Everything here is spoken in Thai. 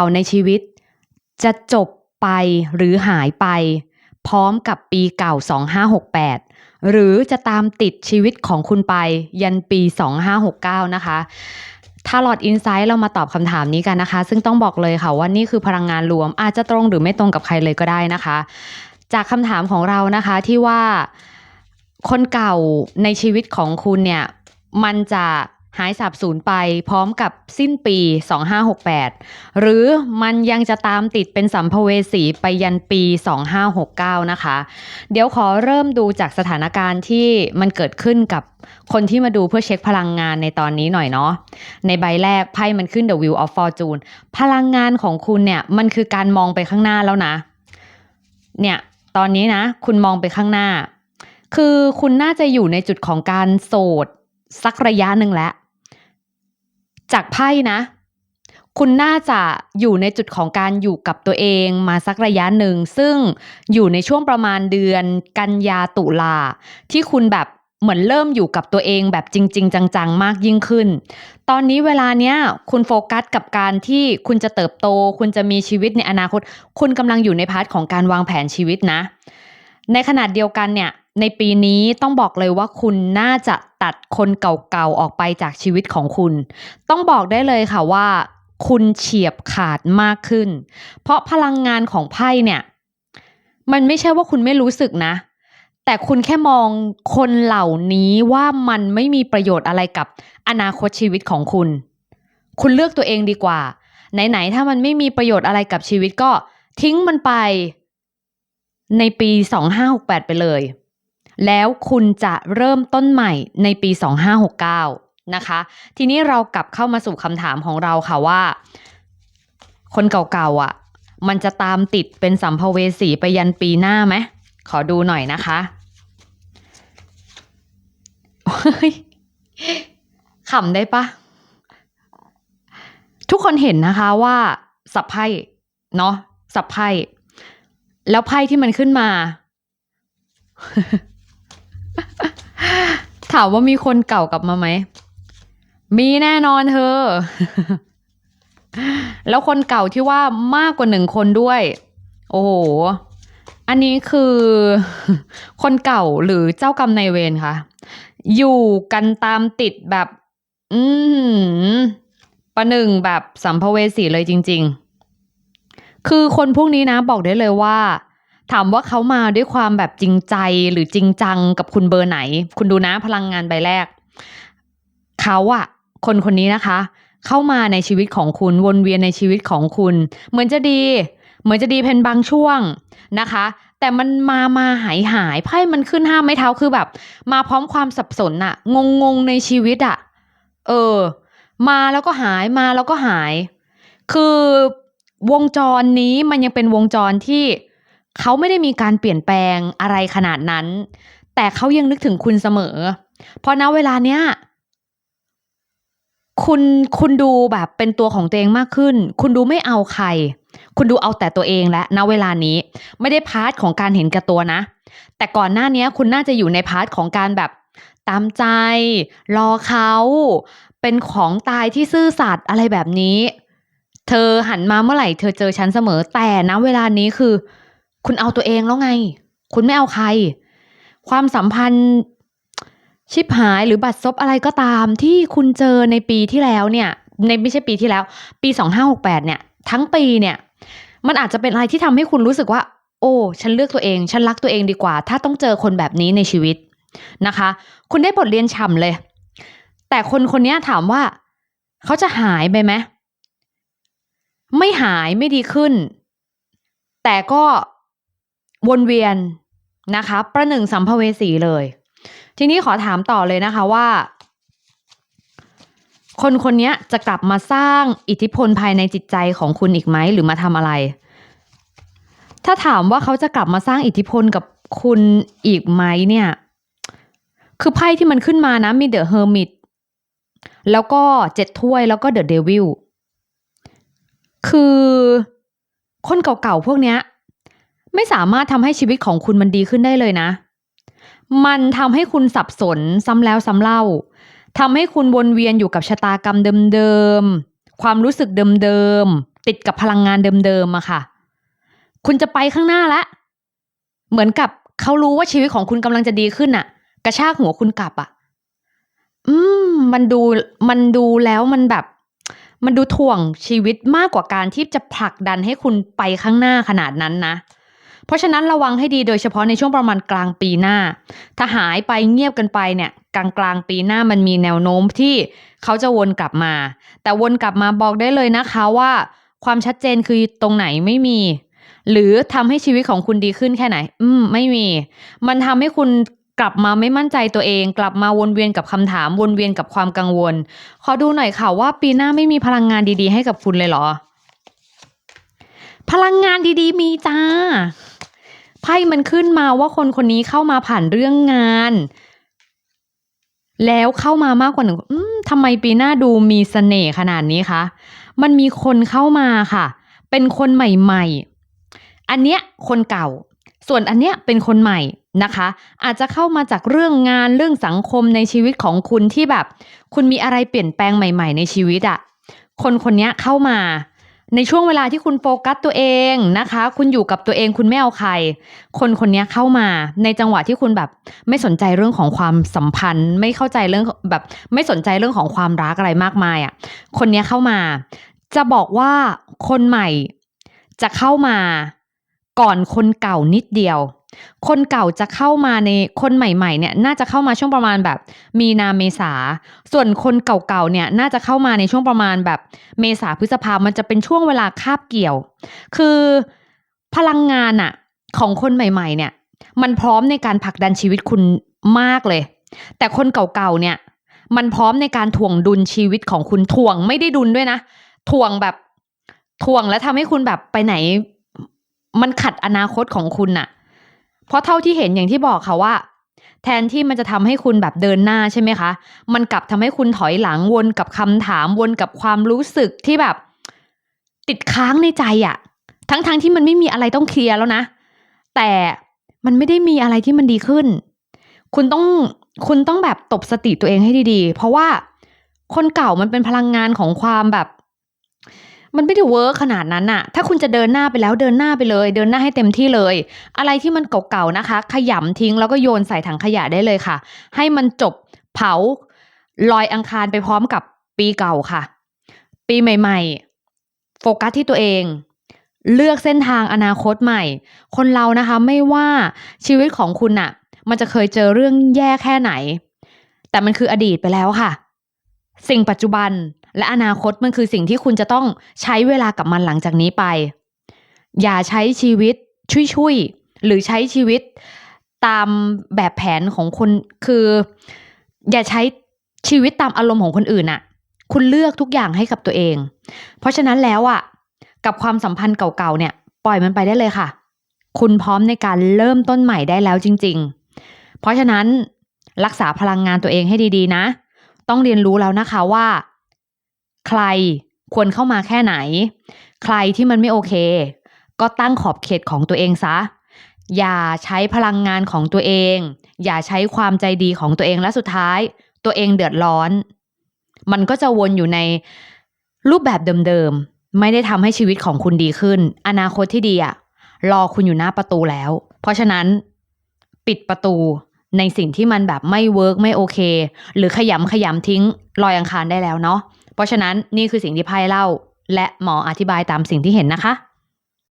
เก่าในชีวิต จะจบไปหรือหายไป พร้อมกับปีเก่า 2568 หรือจะตามติดชีวิตของคุณไปยันปี 2569 นะคะถ้าหลอดอินไซต์เรามาตอบคำถามนี้กันนะคะ ซึ่งต้องบอกเลยค่ะว่านี่คือพลังงานรวม อาจจะตรงหรือไม่ตรงกับใครเลยก็ได้นะคะ จากคำถามของเรานะคะที่ว่าคนเก่าในชีวิตของคุณเนี่ย มันจะ หายสาบสูญไปพร้อมกับสิ้นปี 2568 หรือมันยังจะตามติดเป็นสัมภเวสีไปยันปี 2569 นะคะ เดี๋ยวขอเริ่มดูจากสถานการณ์ที่มันเกิดขึ้นกับคนที่มาดูเพื่อเช็คพลังงานในตอนนี้หน่อยเนาะ ในใบแรกไพ่มันขึ้น The Wheel of Fortune พลังงานของคุณเนี่ย มันคือการมองไปข้างหน้าแล้วนะ เนี่ย ตอนนี้นะ คุณมองไปข้างหน้า คือคุณน่าจะอยู่ในจุดของการโสดสักระยะหนึ่งแล้ว จากไพ่นะ คุณน่าจะอยู่ในจุดของการอยู่กับตัวเองมาสักระยะหนึ่ง ซึ่งอยู่ในช่วงประมาณเดือนกันยาตุลาที่คุณแบบเหมือนเริ่มอยู่กับตัวเองแบบจริง ๆ จัง ๆ มากยิ่งขึ้น ตอนนี้เวลาเนี้ยคุณโฟกัสกับการที่คุณจะเติบโต คุณจะมีชีวิตในอนาคต คุณกำลังอยู่ในพาร์ทของการวางแผนชีวิตนะ ในขนาดเดียวกันเนี่ย ในปีนี้ต้องบอกเลยว่าคุณน่าจะตัดคนเก่าๆออกไปจากชีวิตของคุณ ต้องบอกได้เลยค่ะว่า คุณเฉียบขาดมากขึ้น เพราะพลังงานของไพ่เนี่ย มันไม่ใช่ว่าคุณไม่รู้สึกนะ แต่คุณแค่มองคนเหล่านี้ว่ามันไม่มีประโยชน์อะไรกับอนาคตชีวิตของคุณ คุณเลือกตัวเองดีกว่า ไหนๆถ้ามันไม่มีประโยชน์อะไรกับชีวิตก็ทิ้งมันไป ในปี 2568 ไปเลย แล้วคุณจะเริ่มต้นใหม่ในปี 2569 นะคะ ทีนี้เรากลับเข้ามาสู่คำถามของเราค่ะว่า คนเก่าๆอะ มันจะตามติดเป็นสัมภเวสีไปยันปีหน้าไหมขอดูหน่อยนะคะ ขำได้ปะทุกคนเห็นนะคะว่าสับไพ่เนาะสับไพ่แล้วไพ่ที่มันขึ้นมา ถามว่ามีคนเก่ากลับมาไหม มีแน่นอนเธอ แล้วคนเก่าที่ว่ามากกว่าหนึ่งคนด้วย โอ้โห อันนี้คือคนเก่าหรือเจ้ากรรมนายเวรคะ อยู่กันตามติดแบบ อืมประหนึ่งแบบสัมภเวสีเลยจริง ๆ คือคนพวกนี้นะบอกได้เลยว่า ถามว่าเขามาด้วยความแบบจริงใจหรือจริงจังกับคุณเบอร์ไหน คุณดูนะพลังงานใบแรก เขาอะคนคนนี้นะคะ เข้ามาในชีวิตของคุณวนเวียนในชีวิตของคุณ เหมือนจะดี เหมือนจะดีเพนบางช่วงนะคะ แต่มันมามาหายหายไพ่มันขึ้นห้าไม้เท้าคือแบบ มาพร้อมความสับสนอะงงงๆในชีวิตอะเออ มาแล้วก็หายมาแล้วก็หาย คือวงจรนี้มันยังเป็นวงจรที่ เขาไม่ได้มีการเปลี่ยนแปลงอะไรขนาดนั้น แต่เขายังนึกถึงคุณเสมอ เพราะณเวลาเนี้ยคุณคุณดูแบบเป็นตัวของตัวเองมากขึ้น คุณดูไม่เอาใคร คุณดูเอาแต่ตัวเองและณเวลานี้ ไม่ได้พาร์ทของการเห็นแก่ตัวนะ แต่ก่อนหน้านี้คุณน่าจะอยู่ในพาร์ทของการแบบตามใจ รอเขา เป็นของตายที่ซื่อสัตย์อะไรแบบนี้ เธอหันมาเมื่อไหร่ เธอเจอฉันเสมอแต่ณเวลานี้คือ คุณเอาตัวเองแล้วไง คุณไม่เอาใคร ความสัมพันธ์ชิบหายหรือบัตรซบอะไรก็ตามที่คุณเจอในปีที่แล้วเนี่ย ในไม่ใช่ปีที่แล้ว ปีสองห้าหกแปดเนี่ย ทั้งปีเนี่ย มันอาจจะเป็นอะไรที่ทำให้คุณรู้สึกว่า โอ้ ฉันเลือกตัวเอง ฉันรักตัวเองดีกว่า ถ้าต้องเจอคนแบบนี้ในชีวิตนะคะ คุณได้บทเรียนฉ่ำเลย แต่คนคนนี้ถามว่า เขาจะหายไปไหมไม่หายไม่ดีขึ้น แต่ก็ วนเวียนนะคะ ประหนึ่งสัมภเวสีเลย ทีนี้ขอถามต่อเลยนะคะว่า คนคนนี้จะกลับมาสร้างอิทธิพลภายในจิตใจของคุณอีกไหมหรือมาทำอะไร ถ้าถามว่าเขาจะกลับมาสร้างอิทธิพลกับคุณอีกไหมเนี่ย คือไพ่ที่มันขึ้นมานะมีเดอะเฮอร์มิตแล้วก็เจ็ดถ้วยแล้วก็เดอะเดวิลคือคนเก่าๆพวกเนี้ย ไม่สามารถทำให้ชีวิตของคุณมันดีขึ้นได้เลยนะ มันทำให้คุณสับสนซ้ำแล้วซ้ำเล่าทำให้คุณวนเวียนอยู่กับชะตากรรมเดิมๆ ความรู้สึกเดิมๆ ติดกับพลังงานเดิมๆอะค่ะ คุณจะไปข้างหน้าละเหมือนกับเขารู้ว่าชีวิตของคุณกำลังจะดีขึ้นอะกระชากหัวคุณกลับอะอืม มันดูมันดูแล้วมันแบบ มันดูถ่วงชีวิตมากกว่าการที่จะผลักดันให้คุณไปข้างหน้าขนาดนั้นนะ เพราะฉะนั้นระวังให้ดีโดยเฉพาะในช่วงประมาณกลางปีหน้า ถ้าหายไปเงียบกันไปเนี่ยกลางกลางปีหน้ามันมีแนวโน้มที่เขาจะวนกลับมา แต่วนกลับมาบอกได้เลยนะคะว่า ความชัดเจนคือตรงไหนไม่มี หรือทำให้ชีวิตของคุณดีขึ้นแค่ไหน อืม ไม่มี มันทำให้คุณกลับมาไม่มั่นใจตัวเอง กลับมาวนเวียนกับคำถาม วนเวียนกับความกังวล ขอดูหน่อยค่ะว่าปีหน้าไม่มีพลังงานดีๆ ให้กับคุณเลยเหรอ พลังงานดีๆ มีจ้า ไพ่มันขึ้นมาว่าคนคนนี้เข้ามาผ่านเรื่องงาน แล้วเข้ามามากกว่าหนึ่งทำไมปีหน้าดูมีเสน่ห์ขนาดนี้คะ มันมีคนเข้ามาค่ะ เป็นคนใหม่ๆ อันเนี้ยคนเก่า ส่วนอันเนี้ยเป็นคนใหม่นะคะ อาจจะเข้ามาจากเรื่องงานเรื่องสังคมในชีวิตของคุณที่แบบ คุณมีอะไรเปลี่ยนแปลงใหม่ ๆ ในชีวิตอะคนคนเนี้ยเข้ามา ในช่วงเวลาที่คุณโฟกัสตัวเองนะคะ คุณอยู่กับตัวเองคุณไม่เอาใคร คนคนนี้เข้ามาในจังหวะที่คุณแบบไม่สนใจเรื่องของความสัมพันธ์ ไม่เข้าใจเรื่องแบบไม่สนใจเรื่องของความรักอะไรมากมายอะ่ะ คนนี้เข้ามา จะบอกว่าคนใหม่จะเข้ามาก่อนคนเก่านิดเดียว คนเก่าจะเข้ามาในคนใหม่ ๆ เนี่ย น่าจะเข้ามาช่วงประมาณแบบ มีนาเมษา ส่วนคนเก่าๆเนี่ยน่าจะเข้ามาในช่วงประมาณแบบ เมษาพฤษภามันจะเป็นช่วงเวลาคาบเกี่ยว คือพลังงานอะของคนใหม่ ๆ เนี่ย มันพร้อมในการผลักดันชีวิตคุณมากเลย แต่คนเก่าๆเนี่ย มันพร้อมในการถ่วงดุลชีวิตของคุณถ่วงไม่ได้ดุลด้วยนะถ่วงแบบถ่วงแล้วทำให้คุณแบบไปไหน มันขัดอนาคตของคุณน่ะ เพราะเท่าที่เห็นอย่างที่บอกค่ะว่า แทนที่มันจะทำให้คุณแบบเดินหน้าใช่ไหมคะ มันกลับทำให้คุณถอยหลังวนกับคำถามวนกับความรู้สึกที่แบบ ติดค้างในใจอะทั้งๆทที่มันไม่มีอะไรต้องเคลียร์แล้วนะ แต่มันไม่ได้มีอะไรที่มันดีขึ้น คุณต้องคุณต้องแบบตบสติตัวเองให้ดีๆ เพราะว่าคนเก่ามันเป็นพลังงานของความแบบ มันไม่ได้เวิร์กขนาดนั้นน่ะถ้าคุณจะเดินหน้าไปแล้วเดินหน้าไปเลย เดินหน้าให้เต็มที่เลย อะไรที่มันเก่าๆนะคะ ขยำทิ้งแล้วก็โยนใส่ถังขยะได้เลยค่ะ ให้มันจบเผาลอยอังคารไปพร้อมกับปีเก่าค่ะ ปีใหม่ ๆ โฟกัสที่ตัวเอง เลือกเส้นทางอนาคตใหม่ คนเรานะคะไม่ว่าชีวิตของคุณน่ะมันจะเคยเจอเรื่องแย่แค่ไหน แต่มันคืออดีตไปแล้วค่ะ สิ่งปัจจุบัน และอนาคตมันคือสิ่งที่คุณจะต้องใช้เวลากับมันหลังจากนี้ไป อย่าใช้ชีวิตชุยๆหรือใช้ชีวิตตามแบบแผนของคนคือ อย่าใช้ชีวิตตามอารมณ์ของคนอื่นอะคุณเลือกทุกอย่างให้กับตัวเอง เพราะฉะนั้นแล้วอะกับความสัมพันธ์เก่าๆเนี่ย ปล่อยมันไปได้เลยค่ะ คุณพร้อมในการเริ่มต้นใหม่ได้แล้วจริง ๆ เพราะฉะนั้นรักษาพลังงานตัวเองให้ดีๆนะ ต้องเรียนรู้แล้วนะคะว่า ใครควรเข้ามาแค่ไหน ใครที่มันไม่โอเค ก็ตั้งขอบเขตของตัวเองซะ อย่าใช้พลังงานของตัวเอง อย่าใช้ความใจดีของตัวเองและสุดท้าย ตัวเองเดือดร้อน มันก็จะวนอยู่ในรูปแบบเดิมๆ ไม่ได้ทำให้ชีวิตของคุณดีขึ้น อนาคตที่ดีอะรอคุณอยู่หน้าประตูแล้ว เพราะฉะนั้น ปิดประตูในสิ่งที่มันแบบไม่เวิร์กไม่โอเค หรือขยำขยำทิ้งลอยอังคารได้แล้วเนาะ เพราะฉะนั้นนี่คือสิ่งที่ไพ่เล่า และหมออธิบายตามสิ่งที่เห็นนะคะ